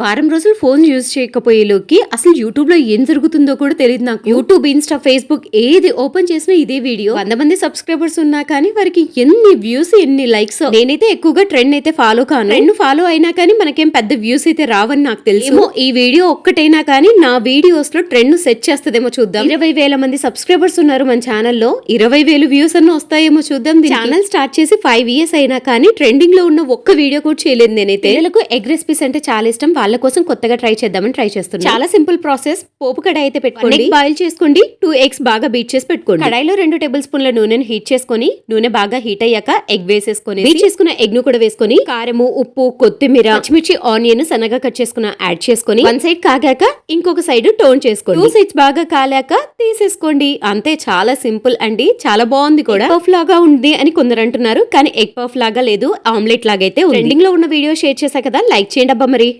వారం రోజులు phone use చేయకపోయేలోకి అసలు యూట్యూబ్లో ఏం జరుగుతుందో కూడా తెలియదు నాకు. యూట్యూబ్ ఇన్స్టా ఫేస్బుక్ ఏది ఓపెన్ చేసినా ఇదే వీడియో. వంద మంది సబ్స్క్రైబర్స్ ఉన్నా కానీ వారికి ఎన్ని వ్యూస్ ఎన్ని లైక్స్? నేనైతే ఎక్కువగా ట్రెండ్ అయితే ఫాలో కాను. ట్రెండ్ ఫాలో అయినా కానీ మనకేం పెద్ద వ్యూస్ అయితే రావని నాకు తెలుసు. ఈ వీడియో ఒక్కటైనా కానీ నా వీడియోస్లో ట్రెండ్ సెట్ చేస్తుందేమో చూద్దాం. ఇరవై వేల మంది సబ్స్క్రైబర్స్ ఉన్నారు మన ఛానల్లో. ఇరవై వేలు వ్యూస్ అన్న వస్తాయేమో చూద్దాం ఛానల్ స్టార్ట్ చేసి ఫైవ్ ఇయర్స్ అయినా కానీ ట్రెండింగ్లో ఉన్న ఒక్క వీడియో కూడా చేయలేదు నేనైతే. పిల్లలకు ఎగ్ రెసిపీస్ అంటే చాలా ఇష్టం. వాళ్ళ కోసం కొత్తగా ట్రై చేద్దామని ట్రై చేస్తున్నాను చాలా సింపుల్ ప్రాసెస్. పోపు కడాయి అయితే పెట్టుకోండి. బాయిల్ చేసుకోండి టూ ఎగ్స్ బాగా బీట్ చేసి పెట్టుకోండి. కడాయిలో రెండు టేబుల్ స్పూన్ల నూనెను హీట్ చేసుకొని నూనె బాగా హీట్ అయ్యాక ఎగ్ వేసేసుకొని బీట్ చేసుకున్న ఎగ్ను కూడా వేసుకొని కారము ఉప్పు కొత్తిమీర పచ్చిమిర్చి ఆనియన్ సన్నగా కట్ చేసుకున్న యాడ్ చేసుకొని వన్ సైడ్ కాగాక ఇంకొక సైడ్ టోన్ చేసుకోండి. టూ సైడ్స్ బాగా కాలాక తీసేసుకోండి. అంతే చాలా సింపుల్ అండి. చాలా బాగుంది కూడా. పఫ్ లాగా ఉంది అని కొందరు అంటున్నారు కానీ ఎగ్ పఫ్ లాగా లేదు ఆమ్లెట్ లాగా అయితే ట్రెండింగ్లో ఉన్న వీడియో షేర్ చేశా కదా లైక్ చేయండి అబ్బా మరి.